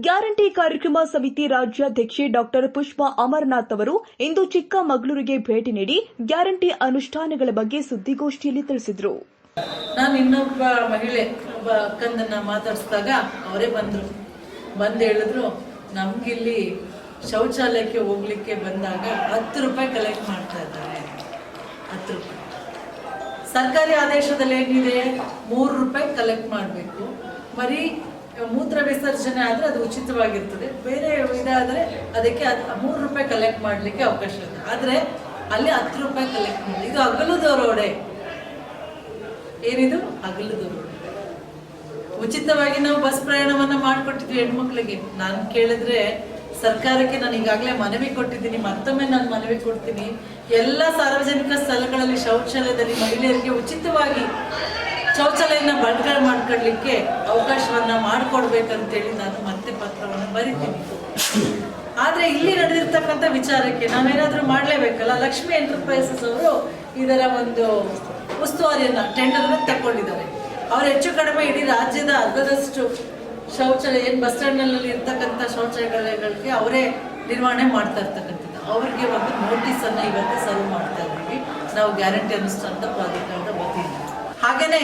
Guarantee ಕಾರ್ಯಕ್ರಮ ಸಮಿತಿ ರಾಜ್ಯಾಧ್ಯಕ್ಷೆ doctor Pushpa Amarnath ಅವರು ಇಂದು ಚಿಕ್ಕಮಗಳೂರಿಗೆ ಭೇಟಿ ನೀಡಿ ಗ್ಯಾರಂಟಿ ಅನುಷ್ಠಾನಗಳ ಬಗ್ಗೆ ಸುದ್ದಿಗೋಷ್ಠಿಯಲ್ಲಿ ತಿಳಿಸಿದರು. ನಾನು ಇನ್ನೊಬ್ಬ ಮಹಿಳೆ, ಒಬ್ಬ ಅಕ್ಕಂದನ್ನ ಮಾತಾಡಿಸಿದಾಗ ಅವರೇ ಬಂದರು. ಬಂದು ಹೇಳಿದ್ರು, ನಮಗಿಲ್ಲಿ ಶೌಚಾಲಯಕ್ಕೆ ಹೋಗ್ಲಿಕ್ಕೆ ಬಂದಾಗ ಹತ್ತು ರೂಪಾಯಿ ಕಲೆಕ್ಟ್ ಮಾಡ್ತಾ ಇದ್ದಾರೆ. ಹತ್ತು ರೂಪಾಯಿ. ಸರ್ಕಾರಿ ಆದೇಶದಲ್ಲಿ ಏನಿದೆ? ಮೂರು ರೂಪಾಯಿ ಕಲೆಕ್ಟ್ ಮಾಡಬೇಕು. ಬರೀ ಮೂತ್ರ ವಿಸರ್ಜನೆ ಆದರೆ ಅದು ಉಚಿತವಾಗಿರ್ತದೆ. ಬೇರೆ ಇದಾದರೆ ಅದಕ್ಕೆ ಅದು ಮೂರು ರೂಪಾಯಿ ಕಲೆಕ್ಟ್ ಮಾಡಲಿಕ್ಕೆ ಅವಕಾಶ ಇದೆ. ಆದರೆ ಅಲ್ಲಿ ಹತ್ತು ರೂಪಾಯಿ ಕಲೆಕ್ಟ್ ಮಾಡಿ. ಇದು ಅಗಲದ ರೋಡೆ ಏನಿದು? ರೋಡ್ ಉಚಿತವಾಗಿ ನಾವು ಬಸ್ ಪ್ರಯಾಣವನ್ನು ಮಾಡಿಕೊಟ್ಟಿದ್ವಿ ಹೆಣ್ಮಕ್ಳಿಗೆ. ನಾನು ಕೇಳಿದ್ರೆ ಸರ್ಕಾರಕ್ಕೆ ನಾನು ಈಗಾಗಲೇ ಮನವಿ ಕೊಟ್ಟಿದ್ದೀನಿ. ಮತ್ತೊಮ್ಮೆ ನಾನು ಮನವಿ ಕೊಡ್ತೀನಿ. ಎಲ್ಲ ಸಾರ್ವಜನಿಕ ಸ್ಥಳಗಳಲ್ಲಿ ಶೌಚಾಲಯದಲ್ಲಿ ಮಹಿಳೆಯರಿಗೆ ಉಚಿತವಾಗಿ ಶೌಚಾಲಯನ ಬಳಕೆ ಮಾಡ್ಕೊಳ್ಲಿಕ್ಕೆ ಅವಕಾಶವನ್ನ ಮಾಡಿಕೊಡ್ಬೇಕಂತೇಳಿ ನಾನು ಮತ್ತೆ ಪತ್ರವನ್ನು ಬರಿತೀನಿ. ಆದ್ರೆ ಇಲ್ಲಿ ನಡೆದಿರ್ತಕ್ಕಂಥ ವಿಚಾರಕ್ಕೆ ನಾವೇನಾದ್ರೂ ಮಾಡಲೇಬೇಕಲ್ಲ? ಲಕ್ಷ್ಮಿ ಎಂಟರ್ಪ್ರೈಸಸ್ ಅವರು ಇದರ ಒಂದು ಉಸ್ತುವಾರಿಯನ್ನ ಟೆಂಡರ್ ತಗೊಂಡಿದ್ದಾರೆ ಅವ್ರು ಹೆಚ್ಚು ಕಡಿಮೆ ಇಡೀ ರಾಜ್ಯದ ಅರ್ಧದಷ್ಟು ಶೌಚಾಲಯ, ಏನು ಬಸ್ ಸ್ಟ್ಯಾಂಡ್ನಲ್ಲಿ ಇರ್ತಕ್ಕಂಥ ಶೌಚಾಲಯಗಳಿಗೆ ಅವರೇ ನಿರ್ವಹಣೆ ಮಾಡ್ತಾ ಇರ್ತಕ್ಕಂಥದ್ದು. ಅವ್ರಿಗೆ ಒಂದು ನೋಟಿಸ್ ಅನ್ನ ಇವತ್ತು ಸರ್ವ್ ಮಾಡ್ತಾ ಇದ್ದೀವಿ. ನಾವು ಗ್ಯಾರಂಟಿ ಅನುಷ್ಠಾನದ ಪ್ರಾಧಿಕಾರ ಹಾಗೇನೆ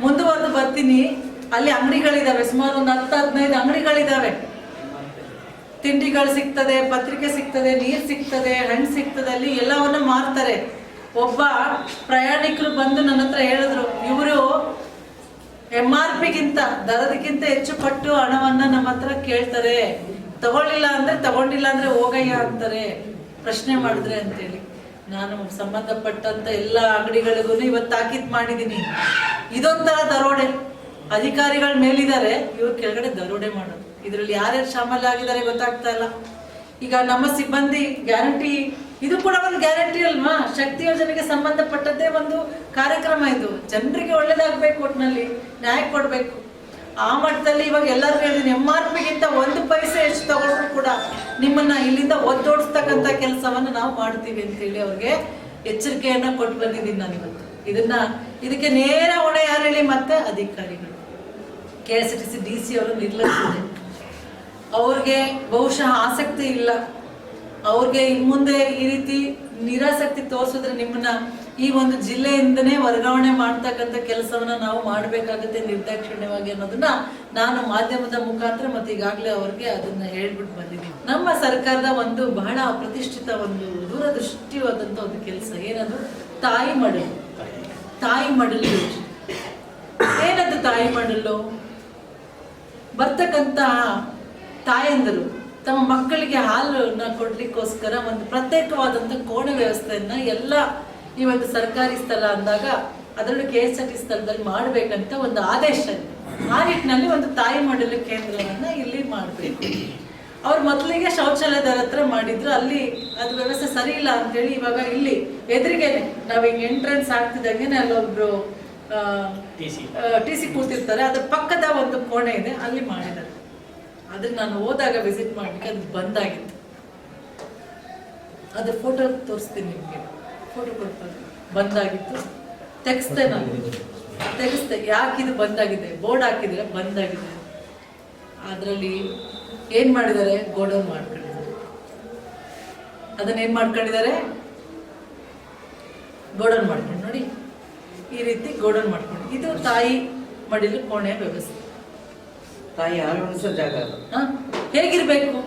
ಮುಂದುವರೆದು ಬರ್ತೀನಿ. ಅಲ್ಲಿ ಅಂಗಡಿಗಳಿದಾವೆ, ಸುಮಾರು ಒಂದು ಹತ್ತು, ಹದಿನೈದು ಅಂಗಡಿಗಳಿದಾವೆ. ತಿಂಡಿಗಳು ಸಿಗ್ತದೆ, ಪತ್ರಿಕೆ ಸಿಗ್ತದೆ, ನೀರು ಸಿಗ್ತದೆ, ಹಣ್ಣು ಸಿಗ್ತದೆ, ಅಲ್ಲಿ ಎಲ್ಲವನ್ನ ಮಾರ್ತಾರೆ. ಒಬ್ಬ ಪ್ರಯಾಣಿಕರು ಬಂದು ನನ್ನ ಹತ್ರ ಹೇಳಿದ್ರು, ಇವರು ಎಂ ಆರ್ ಪಿಗಿಂತ ದರದಕ್ಕಿಂತ ಹೆಚ್ಚು ಪಟ್ಟು ಹಣವನ್ನ ನಮ್ಮ ಹತ್ರ ಕೇಳ್ತಾರೆ. ತಗೊಳ್ಳಿಲ್ಲ ಅಂದ್ರೆ ತಗೊಂಡಿಲ್ಲ ಅಂದ್ರೆ ಹೋಗಯ್ಯ ಅಂತಾರೆ. ಪ್ರಶ್ನೆ ಮಾಡಿದ್ರೆ ಅಂತೇಳಿ. ನಾನು ಸಂಬಂಧಪಟ್ಟಂತ ಎಲ್ಲ ಅಂಗಡಿಗಳಿಗೂ ಇವತ್ತು ತಾಕೀತ್ ಮಾಡಿದ್ದೀನಿ. ಇದೊಂಥರ ದರೋಡೆ. ಅಧಿಕಾರಿಗಳ ಮೇಲಿದ್ದಾರೆ, ಇವ್ರು ಕೆಳಗಡೆ ದರೋಡೆ ಮಾಡೋದು. ಇದರಲ್ಲಿ ಯಾರ್ಯಾರು ಶಾಮಲ್ ಆಗಿದ್ದಾರೆ ಗೊತ್ತಾಗ್ತಾ ಇಲ್ಲ. ಈಗ ನಮ್ಮ ಸಿಬ್ಬಂದಿ ಗ್ಯಾರಂಟಿ, ಇದು ಕೂಡ ಒಂದು ಗ್ಯಾರಂಟಿ ಅಲ್ವಾ? ಶಕ್ತಿ ಯೋಜನೆಗೆ ಸಂಬಂಧಪಟ್ಟದ್ದೇ ಒಂದು ಕಾರ್ಯಕ್ರಮ ಇದು. ಜನರಿಗೆ ಒಳ್ಳೇದಾಗಬೇಕು ಒಟ್ಟಿನಲ್ಲಿ ನ್ಯಾಯ ಕೊಡಬೇಕು. ಆ ಮಟ್ಟದಲ್ಲಿ ಇವಾಗ ಎಲ್ಲರೂ ಹೇಳಿದ್ರು ಎಂ ಆರ್ ಪಿಗಿಂತ ಒಂದು ಪೈಸೆ ಹೆಚ್ಚು ತಗೊಂಡ್ರು ಕೂಡ ನಿಮ್ಮನ್ನ ಇಲ್ಲಿಂದ ಒದ್ದೋಡಿಸ್ತಕ್ಕಂಥ ಕೆಲಸವನ್ನ ನಾವು ಮಾಡ್ತೀವಿ ಅಂತ ಹೇಳಿ ಅವ್ರಿಗೆ ಎಚ್ಚರಿಕೆಯನ್ನ ಕೊಟ್ಟು ಬಂದಿದ್ದೀನಿ ನಾನು ಇವತ್ತು. ಇದನ್ನ, ಇದಕ್ಕೆ ನೇರ ಹೊಣೆ ಯಾರು ಹೇಳಿ ಮತ್ತೆ ಅಧಿಕಾರಿಗಳು. K S T C D C ಅವರು ನಿರ್ಲಕ್ಷಿಸಿದೆ ಅವ್ರಿಗೆ ಬಹುಶಃ ಆಸಕ್ತಿ ಇಲ್ಲ. ಅವ್ರಿಗೆ ಇನ್ ಮುಂದೆ ಈ ರೀತಿ ನಿರಾಸಕ್ತಿ ತೋರಿಸಿದ್ರೆ ನಿಮ್ಮನ್ನ ಈ ಒಂದು ಜಿಲ್ಲೆಯಿಂದನೇ ವರ್ಗಾವಣೆ ಮಾಡ್ತಕ್ಕಂಥ ಕೆಲಸವನ್ನ ನಾವು ಮಾಡಬೇಕಾಗುತ್ತೆ ನಿರ್ದಾಕ್ಷಿಣ್ಯವಾಗಿ ಅನ್ನೋದನ್ನ ನಾನು ಮಾಧ್ಯಮದ ಮುಖಾಂತರ ಮತ್ತೆ ಈಗಾಗಲೇ ಅವ್ರಿಗೆ ಅದನ್ನ ಹೇಳ್ಬಿಟ್ಟು ಬಂದಿದ್ದೀನಿ. ನಮ್ಮ ಸರ್ಕಾರದ ಒಂದು ಬಹಳ ಪ್ರತಿಷ್ಠಿತ ಒಂದು ದೂರದೃಷ್ಟಿವಾದಂಥ ಒಂದು ಕೆಲಸ ಏನದು ತಾಯಿ ಮಡಲು. ತಾಯಿ ಮಡಲು ಏನದು ತಾಯಿ ಮಡಲು? ಬರ್ತಕ್ಕಂತ ತಾಯಂದರು. ತಮ್ಮ ಮಕ್ಕಳಿಗೆ ಹಾಲನ್ನ ಕೊಡಲಿಕ್ಕೋಸ್ಕರ ಒಂದು ಪ್ರತ್ಯೇಕವಾದಂತ ಕೋಣೆ ವ್ಯವಸ್ಥೆಯನ್ನು ಎಲ್ಲ ಈ ಒಂದು ಸರ್ಕಾರಿ ಸ್ಥಳ ಅಂದಾಗ ಅದರಲ್ಲೂ ಕೆ ಎಸ್ ಆರ್ ಟಿ ಸ್ಥಳದಲ್ಲಿ ಮಾಡಬೇಕಂತ ಒಂದು ಆದೇಶ ಇದೆ. ಆ ನಿಟ್ಟಿನಲ್ಲಿ ಒಂದು ತಾಯಿ ಮಾಡಲು ಕೇಂದ್ರವನ್ನ ಇಲ್ಲಿ ಮಾಡಬೇಕು. ಅವ್ರು ಮೊದಲಿಗೆ ಶೌಚಾಲಯದ ಹತ್ರ ಮಾಡಿದ್ರು ಅಲ್ಲಿ ಅದು ವ್ಯವಸ್ಥೆ ಸರಿ ಇಲ್ಲ ಅಂತೇಳಿ ಇವಾಗ ಇಲ್ಲಿ ಎದುರಿಗೆ ನಾವ್ ಹಿಂಗ್ ಎಂಟ್ರೆನ್ಸ್ ಆಗ್ತಿದ್ದಂಗೆ ಅಲ್ಲೊಬ್ರು ಟಿ ಸಿ ಕೂತಿರ್ತಾರೆ ಅದ್ರ ಪಕ್ಕದ ಒಂದು ಕೋಣೆ ಇದೆ ಅಲ್ಲಿ ಮಾಡಿದ್ದಾರೆ. ಆದ್ರೆ ನಾನು ಹೋದಾಗ ವಿಸಿಟ್ ಮಾಡ್ಲಿಕ್ಕೆ ಅದು ಬಂದಾಗಿತ್ತು. ಅದ್ರ ಫೋಟೋ ತೋರಿಸ್ತೀನಿ ನಿಮಗೆ. ಫೋಟೋ ಕೊಡ್ತಾರೆ. ಬಂದಾಗಿತ್ತು. ತೆಗೆಸ್ದೆ ನಾನು. ತೆಗೆಸ್ದೆ. ಯಾಕೆ ಇದು ಬಂದಾಗಿದೆ? ಬೋರ್ಡ್ ಹಾಕಿದ್ರೆ ಬಂದಾಗಿದೆ. ಅದರಲ್ಲಿ ಏನ್ ಮಾಡಿದ್ದಾರೆ? ಗೋಡೌನ್ ಮಾಡ್ಕೊಂಡಿದ್ದಾರೆ. ಅದನ್ನ ಏನ್ ಮಾಡ್ಕೊಂಡಿದ್ದಾರೆ? ಗೋಡೌನ್ ಮಾಡ್ಕೊಂಡು ನೋಡಿ. ಈ ರೀತಿ ಗೋಡೌನ್ ಮಾಡ್ಕೊಂಡು. ಇದು ತಾಯಿ ಮಡಿಲು ಕೋಣೆ ವ್ಯವಸ್ಥೆ. ತಾಯಿ ಉಣಿಸೋ ಜಾಗ ಅದು? ಹೇಗಿರ್ಬೇಕು?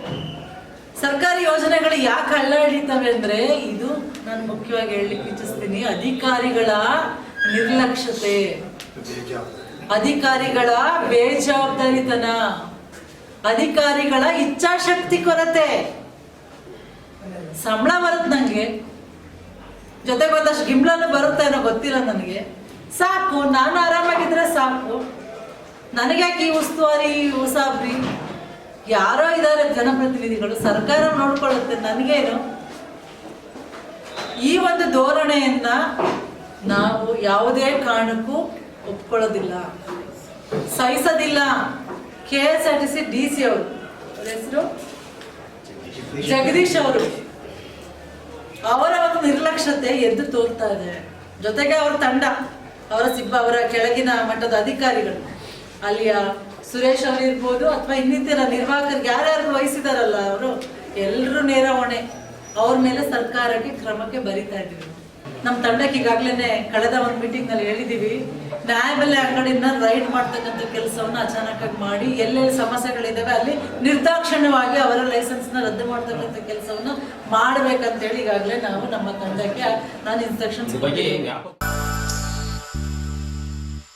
ಸರ್ಕಾರಿ ಯೋಜನೆಗಳು ಯಾಕೆ ಅಲ್ಲಾಡಿತವೆ ಅಂದ್ರೆ ಇದು ನಾನು ಮುಖ್ಯವಾಗಿ ಹೇಳಲಿಕ್ಕೆ ಇಚ್ಛಿಸ್ತೀನಿ. ಅಧಿಕಾರಿಗಳ ನಿರ್ಲಕ್ಷ್ಯತೆ. ಅಧಿಕಾರಿಗಳ ಬೇಜವಾಬ್ದಾರಿತನ. ಅಧಿಕಾರಿಗಳ ಇಚ್ಛಾಶಕ್ತಿ ಕೊರತೆ. ಸಂಬಳ ಬರುತ್ತೆ ನಂಗೆ. ಜೊತೆಗೆ ಒಂದಷ್ಟು ಬರುತ್ತೆ ಅನ್ನೋ ಗೊತ್ತಿಲ್ಲ ನನಗೆ. ಸಾಕು, ನಾನು ಆರಾಮಾಗಿದ್ರೆ ಸಾಕು. ನನಗ್ಯಾಕೆ ಈ ಉಸ್ತುವಾರಿ ಉಸಾಬ್ರಿ? ಯಾರೋ ಇದ್ದಾರೆ ಜನಪ್ರತಿನಿಧಿಗಳು, ಸರ್ಕಾರ ನೋಡ್ಕೊಳ್ಳುತ್ತೆ, ನನಗೇನು? ಈ ಒಂದು ಧೋರಣೆಯನ್ನ ನಾವು ಯಾವುದೇ ಕಾರಣಕ್ಕೂ ಒಪ್ಕೊಳ್ಳೋದಿಲ್ಲ. ಸಹಿಸೋದಿಲ್ಲ. K S R T C D C ಅವರು. ಅವ್ರ ಹೆಸರು? ಜಗದೀಶ್ ಅವರು. ಅವರ ಒಂದು ನಿರ್ಲಕ್ಷ್ಯತೆ ಎದ್ದು ತೋರ್ತಾ ಇದೆ. ಜೊತೆಗೆ ಅವರ ತಂಡ, ಅವರ ಸಿಬ್ಬ, ಅವರ ಕೆಳಗಿನ ಮಟ್ಟದ ಅಧಿಕಾರಿಗಳು. ಅಲ್ಲಿಯ ಸುರೇಶ್ ಅವರು ಇರ್ಬೋದು ಅಥವಾ ಇನ್ನಿತರ ನಿರ್ವಾಹಕರಿಗೆ ಯಾರ್ಯಾರು ವಹಿಸಿದಾರಲ್ಲ ಅವರು ಎಲ್ಲರೂ ನೇರ ಹೊಣೆ. ಅವ್ರ ಮೇಲೆ ಸರ್ಕಾರಕ್ಕೆ, ಕ್ರಮಕ್ಕೆ ಬರಿತಾ ಇದ್ದೀವಿ. ನಮ್ಮ ತಂಡಕ್ಕೆ ಈಗಾಗಲೇ ಕಳೆದ ಒಂದು ಮೀಟಿಂಗ್ನಲ್ಲಿ ಹೇಳಿದೀವಿ, ನ್ಯಾಯಬೆಲೆ ಅಂಗಡಿನ ರೈಡ್ ಮಾಡ್ತಕ್ಕಂಥ ಕೆಲಸವನ್ನು ಅಚಾನಕ್ ಮಾಡಿ, ಎಲ್ಲೆಲ್ಲಿ ಸಮಸ್ಯೆಗಳಿದಾವೆ ಅಲ್ಲಿ ನಿರ್ದಾಕ್ಷಿಣ್ಯವಾಗಿ ಅವರ ಲೈಸೆನ್ಸ್ನ ರದ್ದು ಮಾಡ್ತಕ್ಕಂಥ ಕೆಲಸವನ್ನ ಮಾಡ್ಬೇಕಂತೇಳಿ ಈಗಾಗಲೇ ನಾವು ನಮ್ಮ ತಂಡಕ್ಕೆ ನಾನು ಇನ್ಸ್ಟ್ರಕ್ಷನ್ಸ್ ಬಗ್ಗೆ